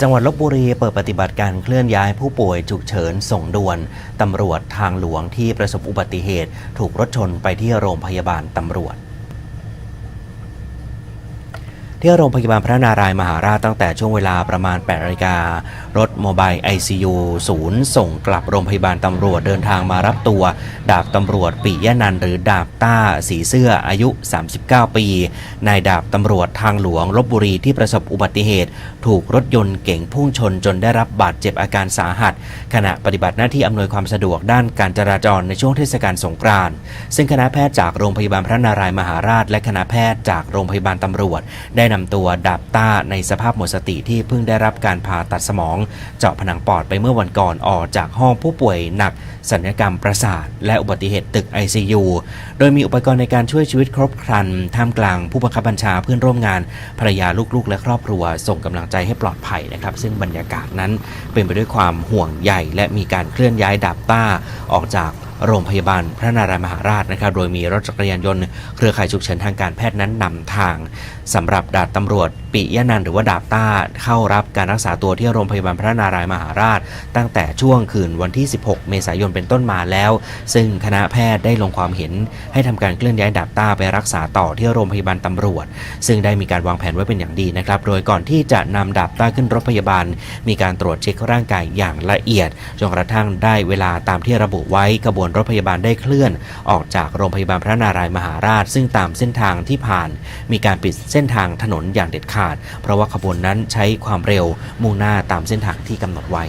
จังหวัดลบบุรีเปิดปฏิบัติการเคลื่อนย้ายผู้ป่วยฉุกเฉินส่งด่วน ตำรวจทางหลวงที่ประสบอุบัติเหตุ ถูกรถชนไปที่โรงพยาบาลตำรวจ ที่โรงพยาบาลพระนารายณ์มหาราชตั้งแต่ช่วงเวลาประมาณ8นาฬิการถโมบาย ICU ศูนย์ส่งกลับโรงพยาบาลตำรวจเดินทางมารับตัว ดาบตำรวจปิยะนันหรือดาบต้าสีเสื้ออายุ 39 ปีนายดาบตำรวจทางหลวงลบบุรีที่ประสบอุบัติเหตุ ถูกรถยนต์เก๋งพุ่งชนจนได้รับบาดเจ็บอาการสาหัส ขณะปฏิบัติหน้าที่อำนวยความสะดวกด้านการจราจรในช่วงเทศกาลสงกรานต์ซึ่งคณะแพทย์จากโรงพยาบาลพระนารายณ์มหาราช และคณะแพทย์จากโรงพยาบาลตำรวจได้นำตัวดาบต้าในสภาพหมดสติที่เพิ่งได้รับการผ่าตัดสมอง เจาะผนังปอดไปเมื่อวันก่อนออกจากห้องผู้ป่วยหนักสัญญกรรมประสาท และอุบัติเหตุตึก ICU โดยมีอุปกรณ์ในการช่วยชีวิตครบครัน ท่ามกลางผู้บังคับบัญชาเพื่อนร่วมงานภรรยาลูกๆ และครอบครัว ส่งกำลังใจให้ปลอดภัยนะครับ ซึ่งบรรยากาศนั้นเป็นไปด้วยความห่วงใยและมีการเคลื่อนย้ายดาบต้าออกจาก โรงพยาบาลพระนารายมหาราชนะครับ โดยมีรถจักรยานยนต์เครือข่ายฉุกเฉินทางการแพทย์นั้นนำทางสำหรับดาบตำรวจปิยะนันหรือว่าดาบต้าเข้ารับการรักษาตัวที่โรงพยาบาลพระนารายมหาราช ตั้งแต่ช่วงคืนวันที่ 16 เมษายนเป็นต้นมาแล้ว ซึ่งคณะแพทย์ได้ลงความเห็น ให้ทำการเคลื่อนย้ายดาบต้าไปรักษาต่อที่โรงพยาบาลตำรวจ ซึ่งได้มีการวางแผนไว้เป็นอย่างดีนะครับ โดยก่อนที่จะนำดาบต้าขึ้นรถพยาบาล มีการตรวจเช็คร่างกายอย่างละเอียดจนกระทั่งได้เวลาตามที่ระบุไว้ขบวนรถพยาบาลได้เคลื่อน ออกจากโรงพยาบาลพระนารายมหาราช ซึ่งตามเส้นทางที่ผ่าน มีการปิดเส้นทางถนนอย่างเด็ดขาด เพราะว่าขบวนนั้นใช้ความเร็วมุ่งหน้าตามเส้นทางที่กำหนดไว้